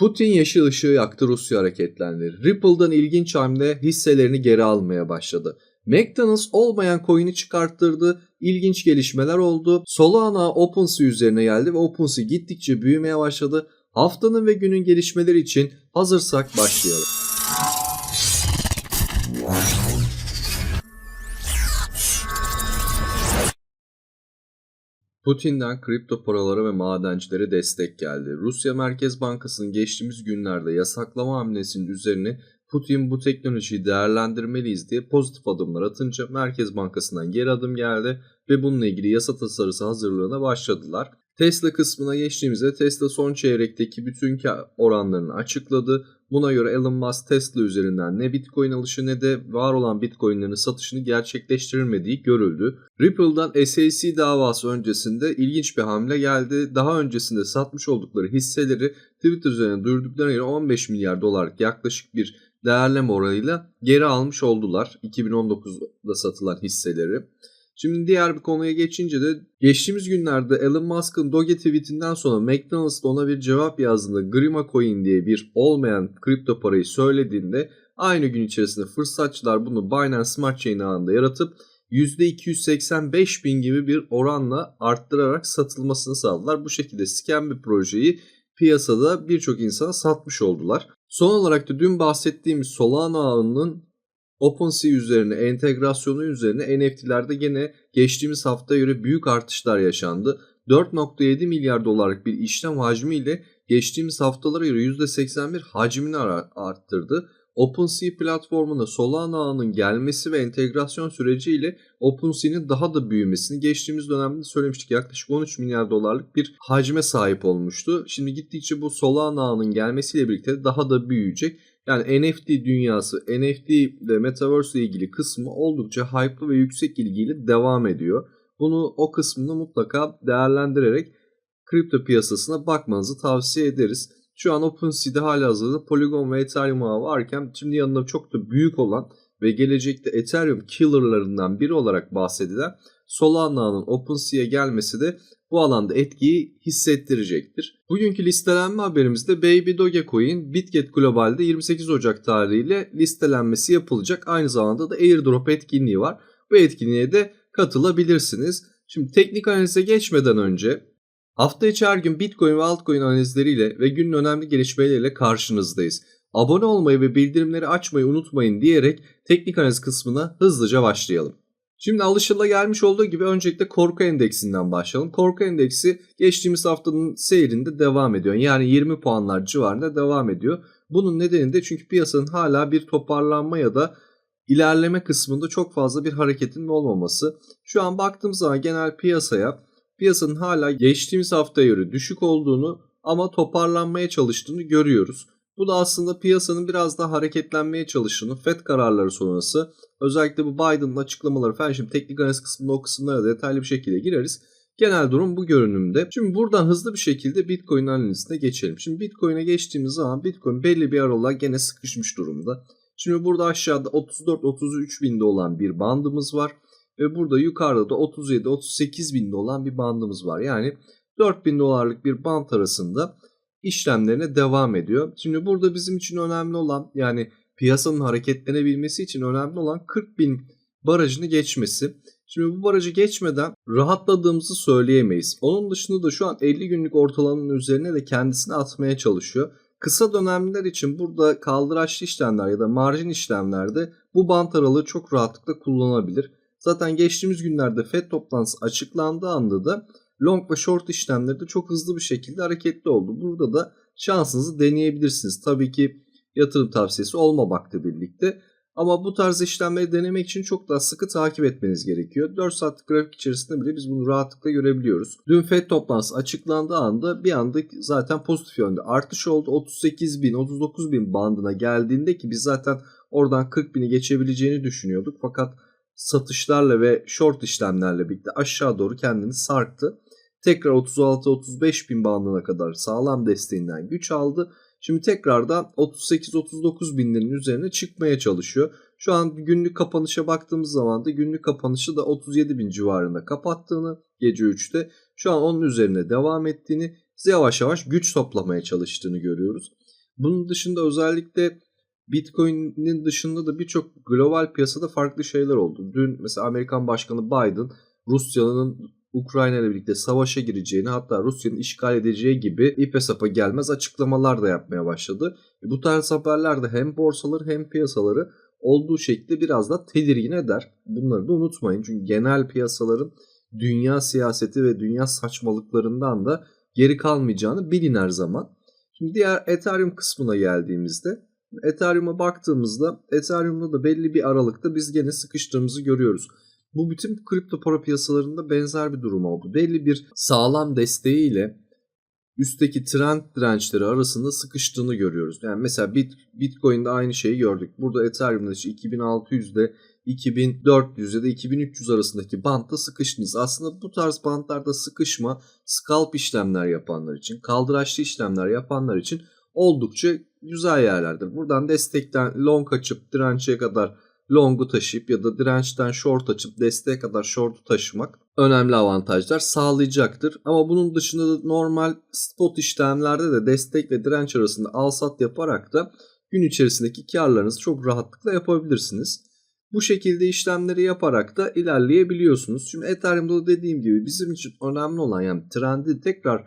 Putin yeşil ışığı yaktı Rusya hareketlendi. Ripple'dan ilginç hamle hisselerini geri almaya başladı. McDonald's olmayan coin'i çıkarttırdı. İlginç gelişmeler oldu. Solana OpenSea üzerine geldi ve OpenSea gittikçe büyümeye başladı. Haftanın ve günün gelişmeleri için hazırsak başlayalım. Putin'den kripto paralara ve madencilere destek geldi. Rusya Merkez Bankası'nın geçtiğimiz günlerde yasaklama hamlesinin üzerine Putin bu teknolojiyi değerlendirmeliyiz diye pozitif adımlar atınca Merkez Bankası'ndan geri adım geldi ve bununla ilgili yasa tasarısı hazırlığına başladılar. Tesla kısmına geçtiğimizde Tesla son çeyrekteki bütün oranlarını açıkladı. Buna göre Elon Musk Tesla üzerinden ne Bitcoin alışı ne de var olan Bitcoin'lerin satışını gerçekleştirilmediği görüldü. Ripple'dan SEC davası öncesinde ilginç bir hamle geldi. Daha öncesinde satmış oldukları hisseleri Twitter üzerine duyurduklarına göre 15 milyar dolarlık yaklaşık bir değerleme oranıyla geri almış oldular 2019'da satılan hisseleri. Şimdi diğer bir konuya geçince de geçtiğimiz günlerde Elon Musk'ın Doge tweetinden sonra McDonald's ona bir cevap yazdığında Grima Coin diye bir olmayan kripto parayı söylediğinde aynı gün içerisinde fırsatçılar bunu Binance Smart Chain ağında yaratıp %285 bin gibi bir oranla arttırarak satılmasını sağladılar. Bu şekilde scam bir projeyi piyasada birçok insana satmış oldular. Son olarak da dün bahsettiğimiz Solana ağının OpenSea üzerine entegrasyonu üzerine NFT'lerde gene geçtiğimiz haftaya göre büyük artışlar yaşandı. 4.7 milyar dolarlık bir işlem hacmiyle geçtiğimiz haftalara göre %81 hacmini arttırdı. OpenSea platformuna Solana ağının gelmesi ve entegrasyon süreciyle OpenSea'nin daha da büyümesini geçtiğimiz dönemde söylemiştik. Yaklaşık 13 milyar dolarlık bir hacme sahip olmuştu. Şimdi gittikçe bu Solana ağının gelmesiyle birlikte daha da büyüyecek. Yani NFT dünyası, NFT ve Metaverse ile ilgili kısmı oldukça hype'lı ve yüksek ilgiyle devam ediyor. Bunu o kısmını mutlaka değerlendirerek kripto piyasasına bakmanızı tavsiye ederiz. Şu an OpenSea'de hala hazırda Polygon ve Ethereum ağı varken şimdi yanında çok da büyük olan ve gelecekte Ethereum killerlarından biri olarak bahsedilen Solana'nın OpenSea'ya gelmesi de bu alanda etkiyi hissettirecektir. Bugünkü listelenme haberimizde Baby Dogecoin Bitget Global'de 28 Ocak tarihiyle listelenmesi yapılacak. Aynı zamanda da airdrop etkinliği var. Bu etkinliğe de katılabilirsiniz. Şimdi teknik analize geçmeden önce hafta içi her gün Bitcoin ve altcoin analizleriyle ve günün önemli gelişmeleriyle karşınızdayız. Abone olmayı ve bildirimleri açmayı unutmayın diyerek teknik analiz kısmına hızlıca başlayalım. Şimdi alışıla gelmiş olduğu gibi öncelikle korku endeksinden başlayalım. Korku endeksi geçtiğimiz haftanın seyrinde devam ediyor. Yani 20 puanlar civarında devam ediyor. Bunun nedeni de çünkü piyasanın hala bir toparlanma ya da ilerleme kısmında çok fazla bir hareketin olmaması. Şu an baktığımız zaman genel piyasaya piyasanın hala geçtiğimiz haftaya göre düşük olduğunu ama toparlanmaya çalıştığını görüyoruz. Bu da aslında piyasanın biraz daha hareketlenmeye çalıştığını FED kararları sonrası özellikle bu Biden'ın açıklamaları falan şimdi teknik analiz kısmında o kısımlara detaylı bir şekilde gireriz. Genel durum bu görünümde. Şimdi buradan hızlı bir şekilde Bitcoin analizine geçelim. Şimdi Bitcoin'e geçtiğimiz zaman Bitcoin belli bir aralığa gene sıkışmış durumda. Şimdi burada aşağıda 34-33 binde olan bir bandımız var. Ve burada yukarıda da 37-38 binde olan bir bandımız var. Yani 4000 dolarlık bir band arasında işlemlerine devam ediyor. Şimdi burada bizim için önemli olan yani piyasanın hareketlenebilmesi için önemli olan 40 bin barajını geçmesi. Şimdi bu barajı geçmeden rahatladığımızı söyleyemeyiz. Onun dışında da şu an 50 günlük ortalamanın üzerine de kendisini atmaya çalışıyor. Kısa dönemler için burada kaldıraçlı işlemler ya da marjin işlemlerde bu bant aralığı çok rahatlıkla kullanılabilir. Zaten geçtiğimiz günlerde FED toplantısı açıklandığı anda da long ve short işlemleri de çok hızlı bir şekilde hareketli oldu. Burada da şansınızı deneyebilirsiniz. Tabii ki yatırım tavsiyesi olmamakla birlikte. Ama bu tarz işlemleri denemek için çok daha sıkı takip etmeniz gerekiyor. 4 saatlik grafik içerisinde bile biz bunu rahatlıkla görebiliyoruz. Dün FED toplantısı açıklandığı anda bir anda zaten pozitif yönde artış oldu. 38 bin, 39 bin bandına geldiğinde ki biz zaten oradan 40 bini geçebileceğini düşünüyorduk. Fakat satışlarla ve short işlemlerle birlikte aşağı doğru kendini sarktı. Tekrar 36-35 bin bandına kadar sağlam desteğinden güç aldı. Şimdi tekrardan 38-39 binlerin üzerine çıkmaya çalışıyor. Şu an günlük kapanışa baktığımız zaman da günlük kapanışı da 37 bin civarında kapattığını gece 3'te şu an onun üzerine devam ettiğini yavaş yavaş güç toplamaya çalıştığını görüyoruz. Bunun dışında özellikle Bitcoin'in dışında da birçok global piyasada farklı şeyler oldu. Dün mesela Amerikan Başkanı Biden Rusya'nın Ukrayna ile birlikte savaşa gireceğini hatta Rusya'nın işgal edeceği gibi ipe sapa gelmez açıklamalar da yapmaya başladı. E bu tarz haberler de hem borsaları hem piyasaları olduğu şekilde biraz da tedirgin eder. Bunları da unutmayın çünkü genel piyasaların dünya siyaseti ve dünya saçmalıklarından da geri kalmayacağını bilin her zaman. Şimdi diğer Ethereum kısmına geldiğimizde Ethereum'a baktığımızda Ethereum'da da belli bir aralıkta biz gene sıkıştığımızı görüyoruz. Bu bütün kripto para piyasalarında benzer bir durum oldu. Belli bir sağlam desteğiyle üstteki trend dirençleri arasında sıkıştığını görüyoruz. Yani mesela Bit, Bitcoin'de aynı şeyi gördük. Burada Ethereum'da işte 2600'de 2400 ya da 2300 arasındaki bantta sıkıştınız. Aslında bu tarz bantlarda sıkışma scalp işlemler yapanlar için, kaldıraçlı işlemler yapanlar için oldukça güzel yerlerdir. Buradan destekten long açıp dirençe kadar long'u taşıyıp ya da dirençten short açıp desteğe kadar short'u taşımak önemli avantajlar sağlayacaktır. Ama bunun dışında da normal spot işlemlerde de destek ve direnç arasında al sat yaparak da gün içerisindeki karlarınızı çok rahatlıkla yapabilirsiniz. Bu şekilde işlemleri yaparak da ilerleyebiliyorsunuz. Şimdi Ethereum'da da dediğim gibi bizim için önemli olan yani trendi tekrar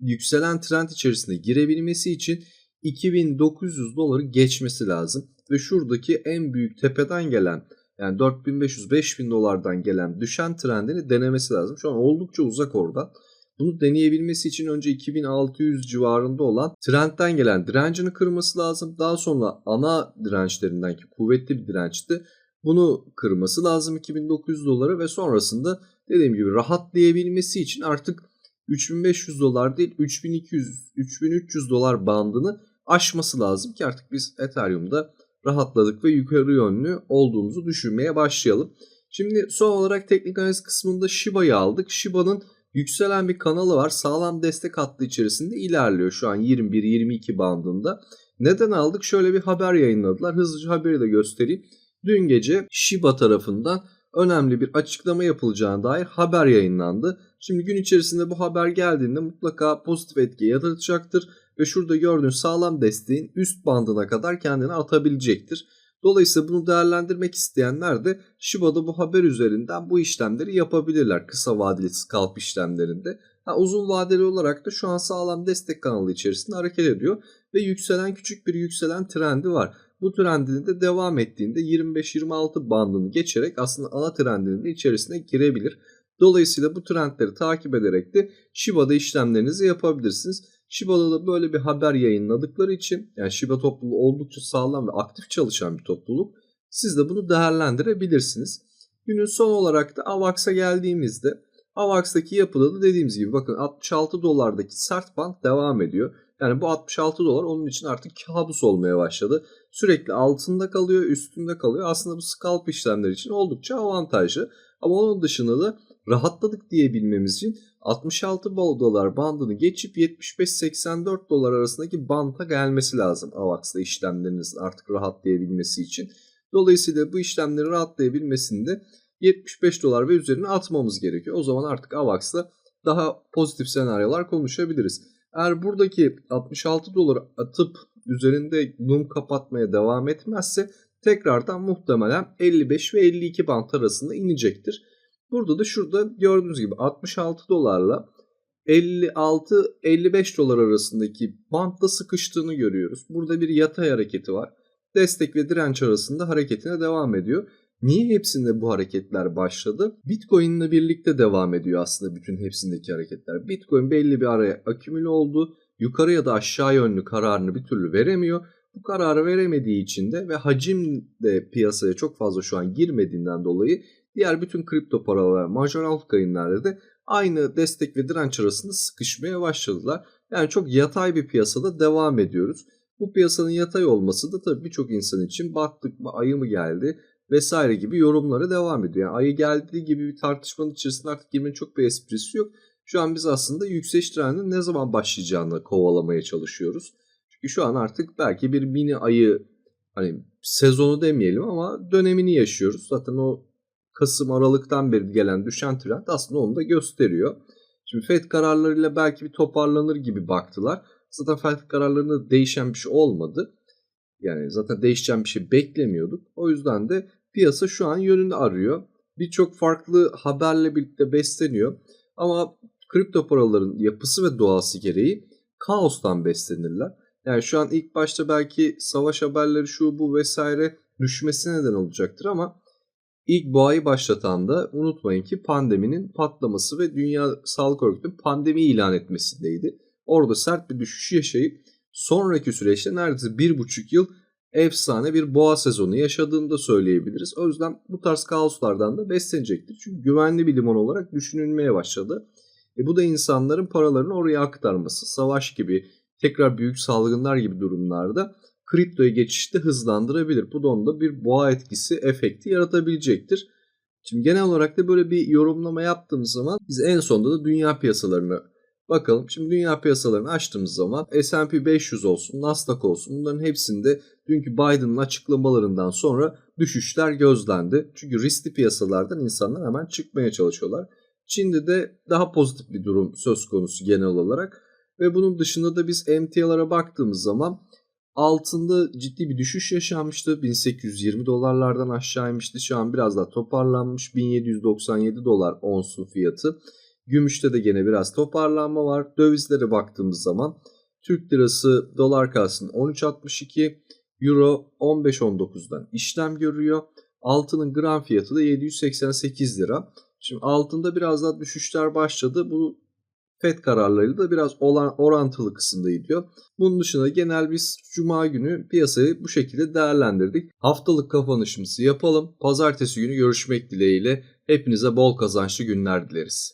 yükselen trend içerisinde girebilmesi için 2900 doları geçmesi lazım. Ve şuradaki en büyük tepeden gelen yani 4500-5000 dolardan gelen düşen trendini denemesi lazım. Şu an oldukça uzak oradan. Bunu deneyebilmesi için önce 2600 civarında olan trendten gelen direncini kırması lazım. Daha sonra ana dirençlerinden ki kuvvetli bir dirençti. Bunu kırması lazım 2900 dolara ve sonrasında dediğim gibi rahatlayabilmesi için artık 3500 dolar değil 3200-3300 dolar bandını aşması lazım ki artık biz Ethereum'da rahatladık ve yukarı yönlü olduğumuzu düşünmeye başlayalım. Şimdi son olarak teknik analiz kısmında Shiba'yı aldık. Shiba'nın yükselen bir kanalı var. Sağlam destek hattı içerisinde ilerliyor şu an 21-22 bandında. Neden aldık? Şöyle bir haber yayınladılar. Hızlıca haberi de göstereyim. Dün gece Shiba tarafından önemli bir açıklama yapılacağına dair haber yayınlandı. Şimdi gün içerisinde bu haber geldiğinde mutlaka pozitif etki yaratacaktır ve şurada gördüğünüz sağlam desteğin üst bandına kadar kendini atabilecektir. Dolayısıyla bunu değerlendirmek isteyenler de Shiba'da bu haber üzerinden bu işlemleri yapabilirler kısa vadeli scalp işlemlerinde. Ha, uzun vadeli olarak da şu an sağlam destek kanalı içerisinde hareket ediyor ve yükselen küçük bir yükselen trendi var. Bu trendinin de devam ettiğinde 25-26 bandını geçerek aslında ana trendinin de içerisine girebilir. Dolayısıyla bu trendleri takip ederek de Shiba'da işlemlerinizi yapabilirsiniz. Shiba'da da böyle bir haber yayınladıkları için yani Shiba topluluğu oldukça sağlam ve aktif çalışan bir topluluk. Siz de bunu değerlendirebilirsiniz. Günün son olarak da AVAX'a geldiğimizde AVAX'taki yapıda da dediğimiz gibi bakın 66 dolardaki sert band devam ediyor. Yani bu 66 dolar onun için artık kabus olmaya başladı. Sürekli altında kalıyor, üstünde kalıyor. Aslında bu scalp işlemler için oldukça avantajlı. Ama onun dışında da rahatladık diyebilmemiz için 66 dolar bandını geçip 75-84 dolar arasındaki banta gelmesi lazım AVAX'da işlemlerinizin artık rahatlayabilmesi için. Dolayısıyla bu işlemleri rahatlayabilmesinde 75 dolar ve üzerine atmamız gerekiyor. O zaman artık AVAX'da daha pozitif senaryolar konuşabiliriz. Eğer buradaki 66 dolar atıp üzerinde mum kapatmaya devam etmezse tekrardan muhtemelen 55 ve 52 bant arasında inecektir. Burada da şurada gördüğünüz gibi 66 dolarla 56-55 dolar arasındaki bantta sıkıştığını görüyoruz. Burada bir yatay hareketi var. Destek ve direnç arasında hareketine devam ediyor. Niye hepsinde bu hareketler başladı? Bitcoin ile birlikte devam ediyor aslında bütün hepsindeki hareketler. Bitcoin belli bir araya akümüle oldu. Yukarı ya da aşağı yönlü kararını bir türlü veremiyor. Bu kararı veremediği için de ve hacim de piyasaya çok fazla şu an girmediğinden dolayı diğer bütün kripto paralar, major altcoin'lerde de aynı destek ve direnç arasında sıkışmaya başladılar. Yani çok yatay bir piyasada devam ediyoruz. Bu piyasanın yatay olması da tabii birçok insan için baktık mı ayı mı geldi vesaire gibi yorumlara devam ediyor. Yani ayı geldiği gibi bir tartışmanın içerisinde artık girmenin çok bir esprisi yok. Şu an biz aslında yükseliş trendinin ne zaman başlayacağını kovalamaya çalışıyoruz. Çünkü şu an artık belki bir mini ayı hani sezonu demeyelim ama dönemini yaşıyoruz. Zaten o Kasım Aralık'tan beri gelen düşen trend aslında onu da gösteriyor. Şimdi FED kararlarıyla belki bir toparlanır gibi baktılar. zaten FED kararlarında değişen bir şey olmadı. Yani zaten değişeceğim bir şey beklemiyorduk. O yüzden de piyasa şu an yönünü arıyor. Birçok farklı haberle birlikte besleniyor. Ama kripto paraların yapısı ve doğası gereği kaostan beslenirler. Yani şu an ilk başta belki savaş haberleri şu bu vesaire düşmesi neden olacaktır ama ilk boğayı başlatan da unutmayın ki pandeminin patlaması ve Dünya Sağlık Örgütü'nün pandemi ilan etmesindeydi. Orada sert bir düşüş yaşayıp sonraki süreçte neredeyse bir buçuk yıl efsane bir boğa sezonu yaşadığını da söyleyebiliriz. O yüzden bu tarz kaoslardan da beslenecektir. Çünkü güvenli bir liman olarak düşünülmeye başladı. E bu da insanların paralarını oraya aktarması, savaş gibi, tekrar büyük salgınlar gibi durumlarda kriptoya geçişte hızlandırabilir. Bu da onda bir boğa etkisi, efekti yaratabilecektir. Şimdi genel olarak da böyle bir yorumlama yaptığımız zaman biz en sonunda da dünya piyasalarına bakalım. Şimdi dünya piyasalarını açtığımız zaman S&P 500 olsun, Nasdaq olsun bunların hepsinde dünkü Biden'ın açıklamalarından sonra düşüşler gözlendi. Çünkü riskli piyasalardan insanlar hemen çıkmaya çalışıyorlar. Çin'de de daha pozitif bir durum söz konusu genel olarak. Ve bunun dışında da biz emtialara baktığımız zaman altında ciddi bir düşüş yaşanmıştı. 1820 dolarlardan aşağı inmişti. Şu an biraz daha toparlanmış. 1797 dolar onsun fiyatı. Gümüşte de gene biraz toparlanma var. Dövizlere baktığımız zaman Türk lirası dolar karşısında 13.62, euro 15.19'dan işlem görüyor. Altının gram fiyatı da 788 lira. Şimdi altında biraz daha düşüşler başladı. Bu FED kararlarıyla da biraz olan orantılı kısımda gidiyor. Bunun dışında genel biz cuma günü piyasayı bu şekilde değerlendirdik. Haftalık kapanışımızı yapalım. Pazartesi günü görüşmek dileğiyle hepinize bol kazançlı günler dileriz.